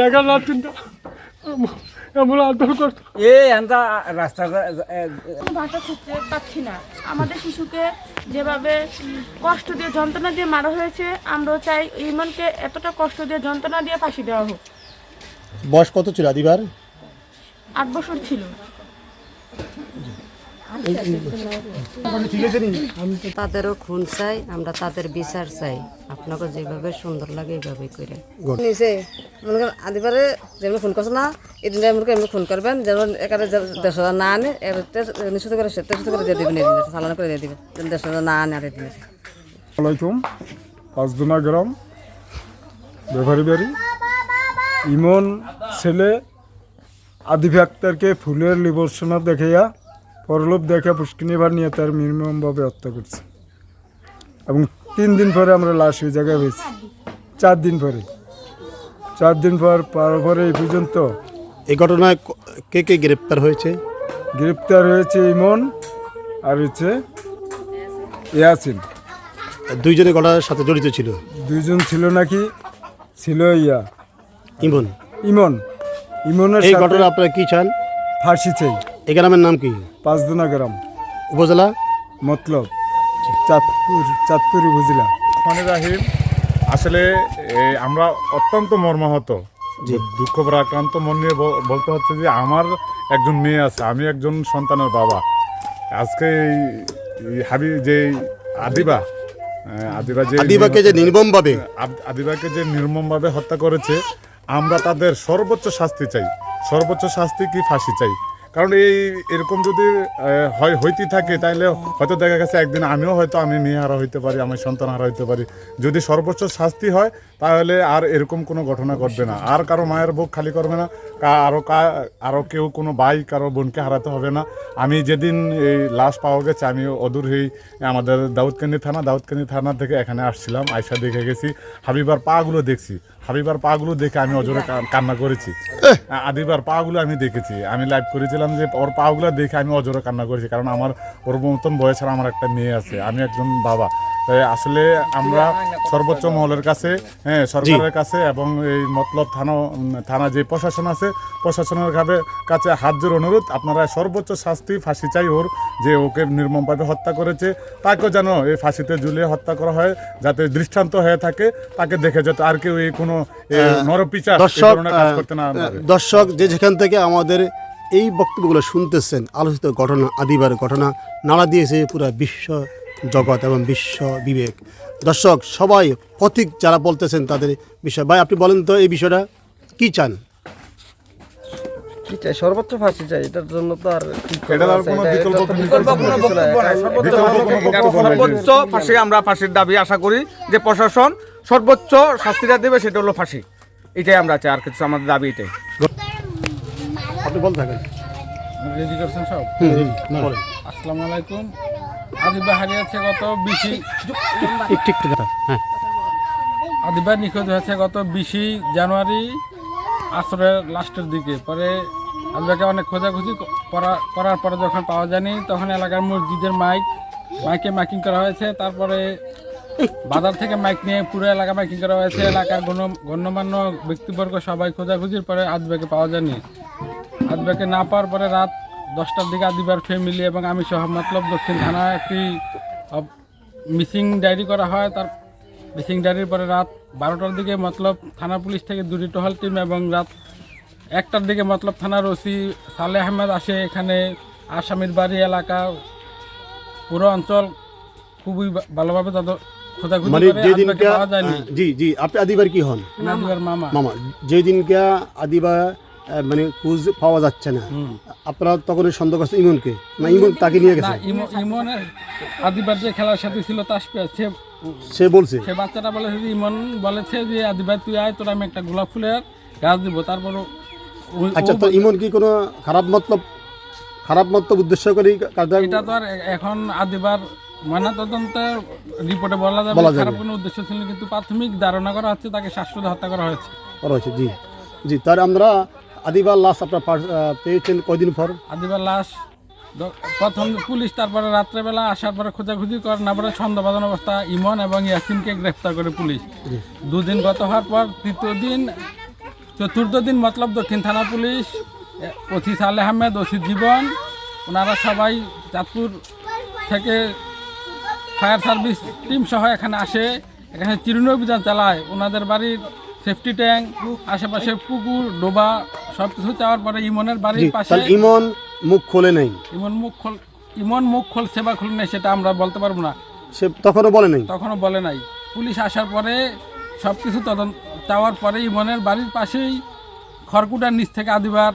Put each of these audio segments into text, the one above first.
দেখা আদর করতো। এ রাস্তা ভাষা খুঁজতে পাচ্ছি না। আমাদের শিশুকে যেভাবে কষ্ট দিয়ে যন্ত্রণা দিয়ে মারা হয়েছে আমরাও চাই ইমনকে এতটা কষ্ট দিয়ে যন্ত্রণা দিয়ে ফাঁসি দেওয়া হোক। বয়স কত ছিল আদিবার? আট বছর ছিল। তাদেরও খুন চাই আমরা তাদের বিচার চাই। আপনাকে যেভাবে সুন্দর লাগে এইভাবে করে নিচে মনে আদিবারে যেমন ফোন করছে না এদিন মনে এমনি ফোন করবেন যেমন এখানে দেড়শো টাকা না আনে নিশ্চিত করে তেরোশো করে দিয়ে দিবেন এদিন সালানো করে দিয়ে দিবেন দেড়শো টাকা না আনে আর এদিন আলাইকুম পাঁচদোনা গ্রাম বাড়ি। ইমন ছেলে আদিব আক্তারকে ফুলের লিবর্ষণা দেখাইয়া পরলোভ দেখে পুষ্কিনিবার নিয়ে তার নির্মমভাবে হত্যা করছে। এবং তিন দিন পরে আমরা লাশ ওই জায়গায় হয়েছি চার দিন পরে। চার দিন পর পার পরে এই পর্যন্ত এই ঘটনায় কে কে গ্রেপ্তার হয়েছে? গ্রেপ্তার হয়েছে ইমন আর হচ্ছে ইয়াসিন। দুইজনে ঘটনার সাথে জড়িত ছিল? দুইজন ছিল নাকি? ছিল ইয়া। ইমন। ইমন। ইমনের এই ঘটনা আপনারা কি চান? ফাঁসি চাই। এই গ্রামের নাম কি? পাঁচদোনা গ্রাম। উপজেলা? মতলব। চাঁদপুর চাঁদপুর বুঝলা রহমানির রাহিম আসলে আমরা অত্যন্ত মর্মাহত। যে দুঃখ আক্রান্ত মন নিয়ে বলতে হচ্ছে যে আমার একজন মেয়ে আছে আমি একজন সন্তানের বাবা। আজকে এই এই হাবি যে আদিবা আদিবা যে আদিবাকে যে নির্মমভাবে? আদিবাকে যে নির্মমভাবে হত্যা করেছে আমরা তাদের সর্বোচ্চ শাস্তি চাই। সর্বোচ্চ শাস্তি কি? ফাঁসি চাই। কারণ এই এরকম যদি হয়, হইতে থাকে তাহলে হয়তো দেখা গেছে একদিন আমিও হয়তো আমি মেয়ে হারা হইতে পারি, আমি সন্তান হারা হইতে পারি। যদি সর্বোচ্চ শাস্তি হয়, তাহলে আর এরকম কোনো ঘটনা ঘটবে না। আর কারও মায়ের বুক খালি করবে না আরও কা আরও কেউ কোনো ভাই, কারও বোনকে হারাতে হবে না। আমি যেদিন এই লাশ পাওয়া গেছে, আমি অদূর হয়ে আমাদের দাউদকান্দি থানা দাউদকান্দি থানা থেকে এখানে আসছিলাম আয়সা দেখে গেছি, হাবিবার পাগুলো দেখছি। হাবিবার পাগুলো দেখে আমি অজরে কান্না করেছি। আদিবার পাগুলো আমি দেখেছি। আমি লাইভ করেছিলাম যে ওর পাগুলো দেখে আমি অজরে কান্না করেছি কারণ আমার ওর মতন বয়সের আমার একটা মেয়ে আছে আমি একজন বাবা। তাই আসলে আমরা সর্বোচ্চ মহলের কাছে হ্যাঁ সরকারের কাছে এবং এই মতলব থানা থানা যে প্রশাসন আছে প্রশাসনের কাবে- কাছে হাত জোর অনুরোধ আপনারা সর্বোচ্চ শাস্তি ফাঁসি চাই ওর যে ওকে নির্মমভাবে হত্যা করেছে। তাকেও যেন এই ফাঁসিতে ঝুলিয়ে হত্যা করা হয় যাতে দৃষ্টান্ত হয়ে থাকে তাকে দেখে যাতে আর কেউ এই কোনো নরপিচার দর্শক দর্শক যে যেখান থেকে আমাদের এই বক্তব্যগুলো শুনতেছেন আলোচিত ঘটনা আদিবার ঘটনা নাড়া দিয়েছে পুরো বিশ্ব জগৎ এবং বিশ্ব বিবেক। দর্শক সবাই পথিক যারা বলতেছেন তাদের বিষয়। ভাই আপনি বলেন তো এই বিষয়টা কি চান? চাই? সর্বোচ্চ ফাঁসি চাই এটার জন্য তো আর? কোনো কোনো কোনো কোনো। সর্বোচ্চ ফাঁসি আমরা ফাঁসির দাবি আশা করি যে প্রশাসন সর্বোচ্চ শাস্তিটা দেবে সেটা হলো ফাঁসি। এটাই আমরা চাই আর কিছু আমাদের দাবি এটাই। আপনি বলতে থাকেন। রেডি করছেন সব। আসসালামু আলাইকুম। আদিবা হারিয়েছে গত বিশি হ্যাঁ। আদিবা নিখোঁজ হয়েছে গত বিশে জানুয়ারি আসরের লাস্টের দিকে। পরে আদিবাকে অনেক খোঁজাখুঁজি করা করার পরে যখন পাওয়া যায়নি তখন এলাকার মসজিদের মাইক মাইকে মাইকিং করা হয়েছে। তারপরে বাজার থেকে মাইক নিয়ে পুরো এলাকা মাইকিং করা হয়েছে। এলাকার গণ্য গণ্যমান্য ব্যক্তিবর্গ সবাই খোঁজাখুঁজির পরে আদিবাকে পাওয়া যায়নি। আদিবাকে না পাওয়ার পরে রাত দশটার দিকে আদিবার ফ্যামিলি এবং আমি সহ মতলব দক্ষিণ থানা একটি মিসিং ডায়েরি করা হয়। তার মিসিং ডায়েরির পরে রাত বারোটার দিকে মতলব থানা পুলিশ থেকে দুটি টহল টিম এবং রাত একটার দিকে মতলব থানার ওসি সালে আহমেদ আসে। এখানে আসামির বাড়ি এলাকা, পুরো অঞ্চল খুবই ভালোভাবে তাদের মানে আদিবাকে জি জি আপনি আদিবার কি হন? আদিবার মামা। মামা যেদিনকে আদিবা মানে খুঁজ পাওয়া যাচ্ছে না আপনারা তখন সন্দেহ করছেন ইমনকে? না ইমন তাকে নিয়ে না গেছে? ইমনের আদিবার যে খেলার সাথে ছিল তাসপিয়া সে সে বলছে? সে বাচ্চাটা বলেছে যে ইমন বলেছে যে আদিবাই তুই আয় তোর আমি একটা গোলাপ ফুলের গাছ দিব। তারপর আচ্ছা তো ইমন কি কোনো খারাপ মতলব খারাপ মতলব উদ্দেশ্য করে এটা তো আর এখন আদিবার ময়না তদন্তের রিপোর্টে বলা যাবে খারাপ কোনো উদ্দেশ্য ছিল কিন্তু প্রাথমিক ধারণা করা হচ্ছে তাকে শ্বাসরোধে হত্যা করা হয়েছে। করা হয়েছে জি। জি তার আমরা আদিবার লাশ আপনার পেয়েছেন কয়দিন পর? আদিবার লাশ প্রথম পুলিশ তারপরে রাত্রেবেলা আসার পরে খোঁজাখুঁজি করে না পরে সন্দেহবাদন অবস্থা ইমন এবং ইয়াসিনকে গ্রেফতার করে পুলিশ। দুদিন গত হওয়ার পর তৃতীয় দিন চতুর্থ দিন মতলব দক্ষিণ থানা police OC Saleh Ahmed OC Jibon ওনারা সবাই চাঁদপুর থেকে ফায়ার সার্ভিস টিম সহ এখানে আসে। এখানে চিরুনি অভিযান চালায়। ওনাদের বাড়ির সেফটি ট্যাঙ্ক আশেপাশে পুকুর ডোবা সব কিছু চাওয়ার পরে ইমনের বাড়ির পাশে ইমন মুখ খোলে নেই। ইমন মুখ খোল ইমন মুখ খোল সেবা খুলে নেই সেটা আমরা বলতে পারব না। সে তখনও বলে নেই। তখনও বলে নাই। পুলিশ আসার পরে সব কিছু তদন্ত চাওয়ার পরে ইমনের বাড়ির পাশেই খড়কুটার নিচ থেকে আদিবার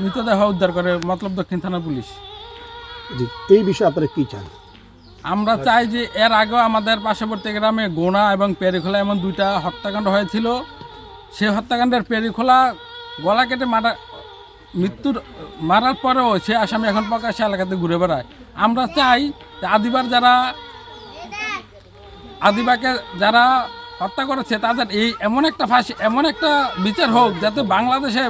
মৃতদেহ উদ্ধার করে মতলব দক্ষিণ থানা পুলিশ। জি এই বিষয়ে আপনারা কি চান? আমরা চাই যে এর আগেও আমাদের পার্শ্ববর্তী গ্রামে গোনা এবং পেরিখোলা এমন দুইটা হত্যাকাণ্ড হয়েছিল। সে হত্যাকাণ্ডের পেরিখোলা গলা কেটে মারা, মৃত্যুর, মারার পরেও সে আসামি এখন প্রকাশ্যে এলাকাতে ঘুরে বেড়ায়। আমরা চাই আদিবার যারা, আদিবাকে যারা হত্যা করেছে তাদের এই এমন একটা ফাঁসি এমন একটা বিচার হোক যাতে বাংলাদেশে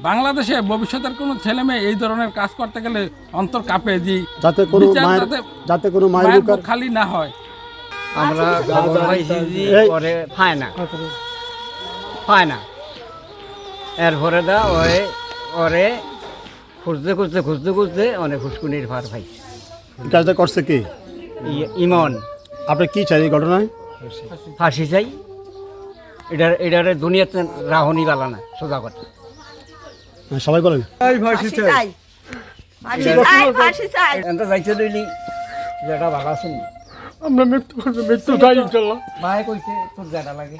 বাংলাদেশে ভবিষ্যতের কোনো ছেলে মেয়ে এই ধরনের কাজ করতে গেলে অন্তর কাঁপে যে যাতে কোনো যাতে যাতে কোনো মায়ের খালি না হয়। আমরা এই- পরে পায় না। পায় না। এরপরে দা ওরে ওরে খুঁজতে খুঁজতে খুঁজতে খুঁজতে অনেক খুশকুনির ভার ভাই। কাজটা করছে কে? ইমন। আপনি কি চাই এই ঘটনায়? ফাঁসি। চাই? এটার এটার দুনিয়াতে রাহনি বালা না সোজা কথা। হ্যাঁ, সবাই বলেন। ভালো আছেন? আমরা মৃত্যু মৃত্যু চাই ইনশাল্লাহ। মায়ে কইছে তোর জায়গা লাগে।